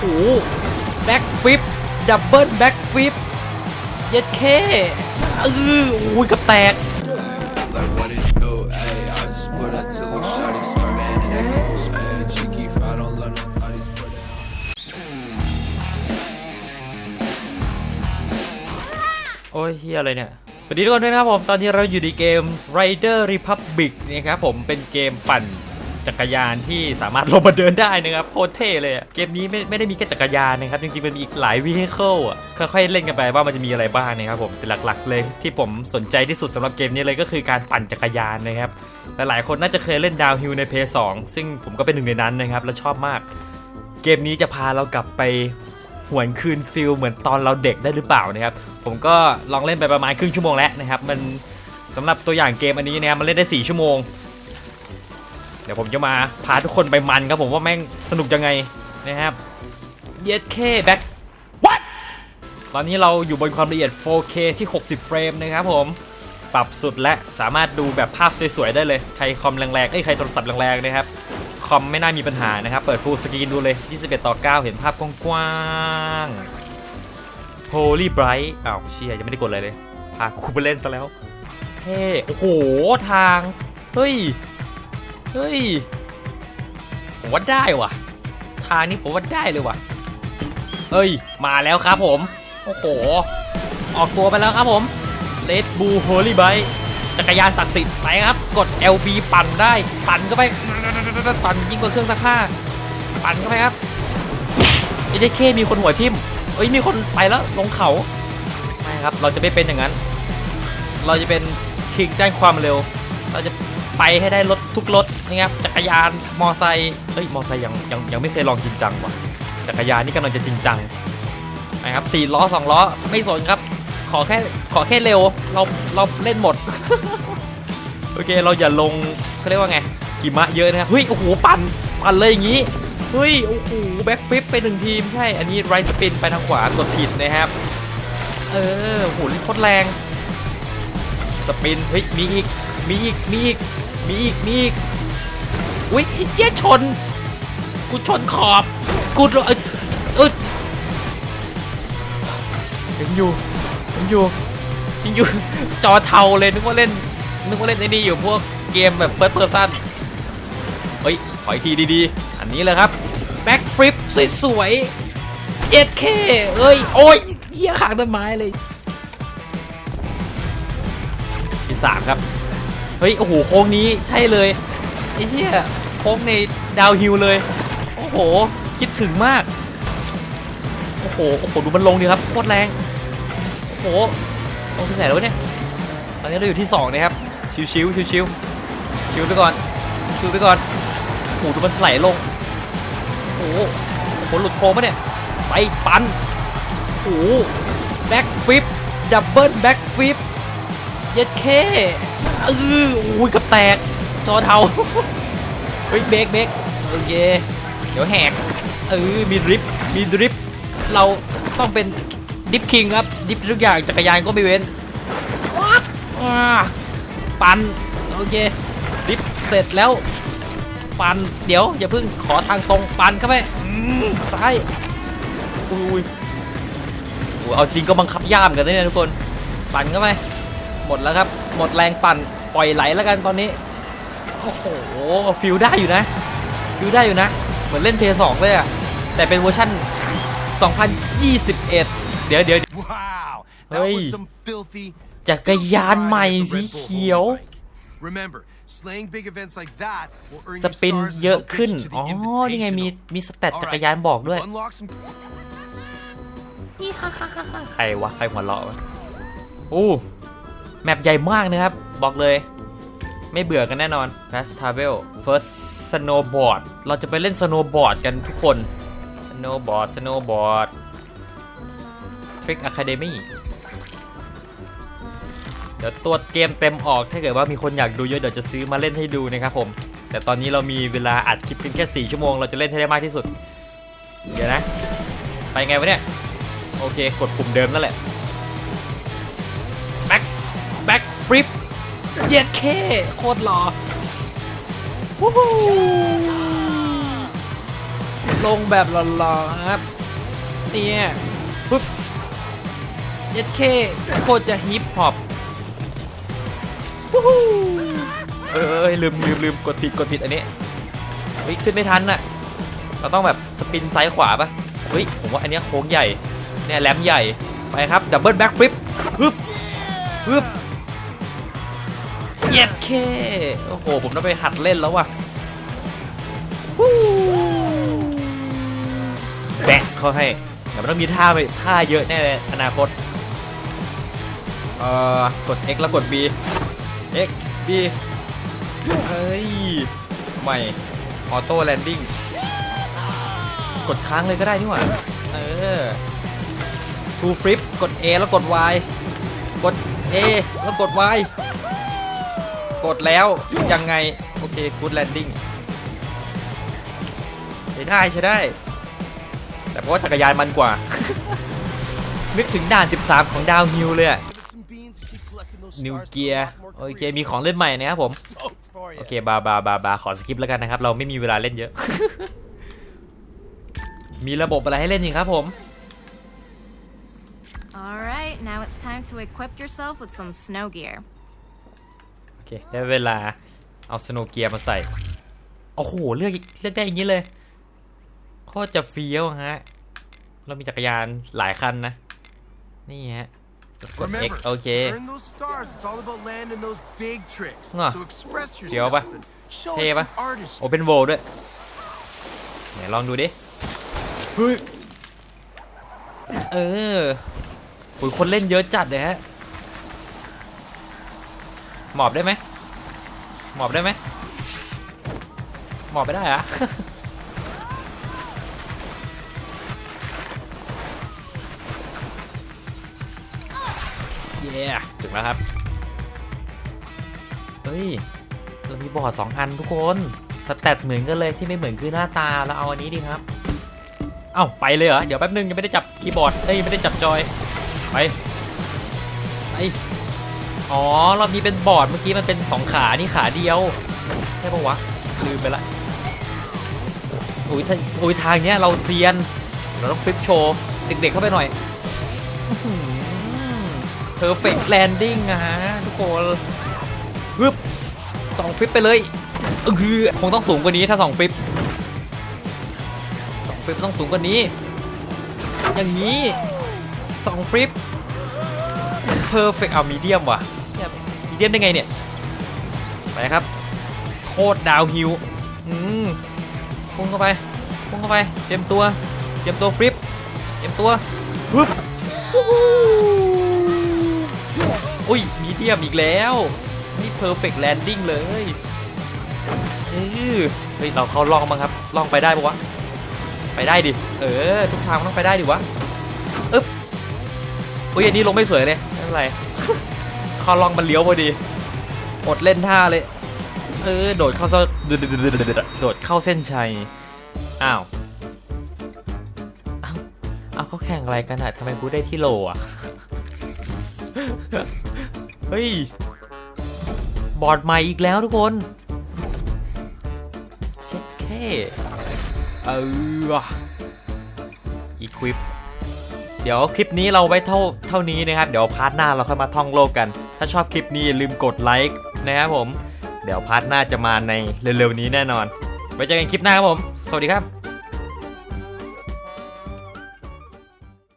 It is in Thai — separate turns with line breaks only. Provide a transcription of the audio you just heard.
โอ้แบ็กฟิปดับเบิลแบ็กฟิปเย็ดเคเอออุ้ยกับแตกโอ้ยเฮียอะไรเนี่ย สวัสดีทุกคนด้วยนะครับผม ตอนนี้เราอยู่ในเกม Rider Republic นะครับผมเป็นเกมปั่น จักรยานที่สามารถลงมาเดินได้นะครับโคตรเท่เลยเกมนี้ไม่ไม่ได้มีแค่จักรยานนะครับจริงๆมันมีอีกหลาย vehicle อะค่อยๆเล่นกันไปว่ามันจะมีอะไรบ้างนะครับผมแต่หลักๆ เลยที่ผมสนใจที่สุดสำหรับเกมนี้เลยก็คือการปั่นจักรยานนะครับหลายๆคนน่าจะเคยเล่นดาวฮิลใน p 2ซึ่งผมก็เป็นหนึ่งในนั้นนะครับและชอบมาก เกมนี้จะพาเรากลับไปหวนคืนฟิลเหมือนตอนเราเด็กได้หรือเปล่านะครับผมก็ลองเล่นไปประมาณครึ่งชั่วโมงแล้วนะครับมันสำหรับตัวอย่างเกมอันนี้นะครับมันเล่นได้ 4 ชั่วโมง ดี๋ยวผมจะมาพาทุกคนไปมันครับผมว่าแม่งสนุกยังไงนะครับเย็ดเคแบ็ค what ตอนนี้เราอยู่บนความละเอียด 4K ที่ 60 เฟรมนะครับผม ปรับสุดและสามารถดูแบบภาพสวยๆได้เลย ใครคอมแรงๆ เอ้ย ใครโทรศัพท์แรงๆนะครับ คอมไม่น่ามีปัญหานะครับ เปิดฟูลสกรีนดูเลย 21 ต่อ 9 เห็นภาพกว้างๆ Holy Bright อ้าวเชียยังไม่ได้กดเลยเลย พาคูไปเล่นซะแล้วเฮ้โอ้โห ทาง เฮ้ย เฮ้ย ผมว่าได้ว่ะ ทางนี้ผมว่าได้เลยว่ะ เอ้ย มาแล้วครับผม โอ้โห ออกตัวไปแล้วครับผม Red Bull Holy Bike จักรยานศักดิ์สิทธิ์ไปครับ กด LB ปั่นได้ ปั่นเข้าไป ปั่นยิ่งกว่าเครื่องซักผ้า ปั่นเข้าไปครับเอเดเคมีคนหัวทิ่มเอ้ย มีคนไปแล้วลงเขาไม่ครับ เราจะไม่เป็นอย่างนั้น เราจะเป็นคิงด้านความเร็ว เราจะ ไปให้ได้รถทุกรถนะครับจักรยานมอไซค์เอ้ยมอไซค์ยังยังยังไม่เคยลองจริงจังว่ะจักรยานนี่กำลังจะจริงจังนะครับสี่ล้อสองล้อไม่สนครับ ขอแค่ขอแค่เร็วเราเราเล่นหมด โอเคเราอย่าลงเขาเรียกว่าไงหิมะเยอะนะครับเฮ้ยโอ้โหปั่นปั่นเลยอย่างนี้เฮ้ยโอ้โหแบ็คฟลิปไปหนึ่งทีมใช่อันนี้ไรสปินไปทางขวากดผิดนะครับ เออโอ้โหลิโคตรแรงสปินเฮ้ยมีอีกมีอีกมีอีก มีอีก มีอีก อุ้ยไอ้เจี๊ยชน กูชนขอบ กูโดนเอ้ยเอ้ยยังอยู่ยังอยู่ยังอยู่ จอเทาเลยนึกว่าเล่น นึกว่าเล่นไอ้นี่อยู่พวกเกมแบบเฟิร์สเพอร์ซันเฮ้ยขออีกทีดีๆ อันนี้เลยครับแบ็กฟลิปสวยๆเจ็ดเคเอ้ย โอ้ยเหี้ยขางต้นไม้เลยที่สามครับ เฮ้ย โอ้โห โค้งนี้ใช่เลยไอ้เหี้ยโค้งในดาวฮิลเลย โอ้โห คิดถึงมาก โอ้โห โอ้โห ดูมันลงดีครับ โคตรแรง โอ้โห ลงที่ไหนแล้วเนี่ย ตอนนี้เราอยู่ที่สองนะครับ ชิวชิวชิวชิวๆ ชิวไปก่อน ชิวไปก่อน โอ้โห ดูมันไหลลง โอ้โหโอ้โหหลุดโค้งปะเนี่ย ไป ปัน โอ้โห แบ็กฟลิป ดับเบิลแบ็กฟลิป เย็ดเคเอออุ้ยกับแตกจอเทาเฮ้ยเบรกเบรกโอเคเดี๋ยวแหกเออมีดริฟมีดริฟเราต้องเป็นดิฟคิงครับดิฟทุกอย่างจักรยานก็ไม่เว้นว้าอ่าปันโอเคดิฟเสร็จแล้ว ปันเดี๋ยวอย่าเพิ่งขอทางตรงปันเข้าไปซ้ายอุ้ยโอ้ยเอาจริงก็บังคับย่ามกันนะเนี่ยทุกคน ปันเข้าไป หมดแล้วครับ หมดแรงปั่นปล่อยไหลแล้วกันตอนนี้ โอ้โหฟิลได้อยู่นะฟิลได้อยู่นะ เหมือนเล่นเพย์สองเลยอะแต่เป็นเวอร์ชั่น 2021 เดี๋ยวเดี๋ยว
Wow, that
Hey.
was some filthy.
จักรยานใหม่
filthy
สี
ride for the Red Bull
เขียว
Holy Bike. Remember, slaying big events like that will earn
ส
you
ปิน
stars and
เยอะ
help
ขึ้น
get you to
อ๋อ
the
นี่ไงมี
Invitational.
มีสเตต
All
จักร
right,
ยานบอกด้วย
Unlock some
ใครวะ ใครหัวเราะวะอู้ แมปใหญ่มากนะครับ บอกเลย ไม่เบื่อกันแน่นอน Fast Travel First Snowboard เราจะไปเล่น Snowboard กันทุกคน Snowboard Snowboard Trick Academy เดี๋ยวตัวเกมเต็มออกถ้าเกิดว่ามีคนอยากดูเยอะเดี๋ยวจะซื้อมาเล่นให้ดูนะครับผม แต่ตอนนี้เรามีเวลาอัดคลิปเพียงแค่4ชั่วโมงเราจะเล่นให้ได้มากที่สุด เดี๋ยวนะ ไปไงวะเนี่ย โอเค กดปุ่มเดิมนั่นแหละ แบ็คฟลิปเจ็ดเคโคตรหล่อวู้ฮู้ลงแบบหล่อๆครับเนี่ยปุ๊บเย็ดเคโคตรจะฮิปฮอปวู้ฮู้เออเออเออลืมลืมลืมกดผิดกดผิดอันนี้เฮ้ยขึ้นไม่ทันน่ะเราต้องแบบสปินซ้ายขวาปะเฮ้ยผมว่าอันนี้โค้งใหญ่เนี่ยแหลมใหญ่ไปครับดับเบิลแบ็กฟลิปฮึบฮึบ เย็ดเคโอ้โห ผมต้องไปหัดเล่นแล้วว่ะแบกเขาให้เดี๋ยวมันต้องมีท่าไปท่าเยอะแน่เลยอนาคต เอ่อกด X แล้วกด B X B เอ้ยใหม่ ออโต้แลนดิ้ง กดค้างเลยก็ได้นี่หว่า เออทูฟลิปกด A แล้วกด Y กด A แล้วกด Y กดแล้วยังไง โอเคกูดแลนดิ้งใช้ได้ใช้ได้ แต่เพราะว่าจักรยานมันกว่า นึกถึงด่าน 13 ของดาวฮิลเลยอะนิวเกียร์โอเค มีของเล่นใหม่นะครับผม โอเค บาบาบาบาขอสกิปแล้วกันนะครับ เราไม่มีเวลาเล่นเยอะ มีระบบอะไรให้เล่นอีกครับผม
Alright, now it's time to equip yourself with some snow gear.
โอเคได้เวลาเอาสโนเกียร์มาใส่ โอ้โห เลือกเลือกได้อย่างนี้เลยโคตรจะเฟี้ยวฮะ เรามีจักรยานหลายคันนะ นี่ฮะกด X
Remember,
โอเค
to earn those stars, it's all about landing those big tricks.
Ah.
So express
Kiểu ba?
yourself and show
Thế
us
ba?
some artistry.
โอเ n นโวด้วยไหนลองดูดิเฮ้ยเออโอ้ยคนเล่นเยอะจัดเลยฮะ หมอบได้ไหมหมอบได้ไหมหมอบไม่ได้อะเย้ถึงแล้วครับ เฮ้ยเรามีบอร์ดสองอันทุกคน สแตทเหมือนกันเลยที่ไม่เหมือนคือหน้าตาเราเอาอันนี้ดีครับ เอ้าไปเลยเหรอ เดี๋ยวแป๊บนึงยังไม่ได้จับคีย์บอร์ด เอ้ยยังไม่ได้จับจอย ไป ไป อ๋อ รอบนี้เป็นบอร์ดเมื่อกี้มันเป็นสองขา นี่ขาเดียว ใช่ปะวะ ลืมไปละอุ้ยอุ้ยทางเนี้ยเราเซียน เราต้องฟลิปโชว์ เด็กๆเข้าไปหน่อยเพอร์เฟกต์แลนดิ้งอะฮะ ทุกคนฮึบสองฟลิปไปเลยคือคงต้องสูงกว่านี้ถ้าสองฟลิปสองฟลิปต้องสูงกว่านี้ อย่างนี้สองฟลิปเพอร์เฟกต์เอามีเดียมว่ะ เดียมได้ไงเนี่ย ไปครับ โคตรดาวฮิลอืมพุ่งเข้าไปพุ่งเข้าไป เตรียมตัว เตรียมตัวฟลิป เตรียมตัวฮึบอุ้ย มีเดียมอีกแล้ว นี่เพอร์เฟกต์แลนดิ้งเลยเออเฮ้ย เราเข้าล่องบ้างครับ ล่องไปได้ปะวะ ไปได้ดิ เออ ทุกทางต้องไปได้ดิวะ อึ๊บ อุ้ย อันนี้ลงไม่สวยเลยไม่เป็นไร เข้าล่องมันเลี้ยวพอดี อดเล่นท่าเลย เออ โดดเข้าเส้นโดดเข้าเส้นชัย อ้าวอ้าวอ้าเขาแข่งอะไรกันอะทำไมกูได้ที่โลอะเฮ้ย บอร์ดใหม่อีกแล้วทุกคนเช็ดแค่เอออีควิป เดี๋ยวคลิปนี้เราไว้เท่าเท่านี้นะครับ เดี๋ยวพาร์ทหน้าเราค่อยมาท่องโลกกัน ถ้าชอบคลิปนี้อย่าลืมกดไลค์นะครับผม เดี๋ยวพาร์ทหน้าจะมาในเร็วๆนี้แน่นอน ไว้เจอกันคลิปหน้าครับผม สวัสดีครับ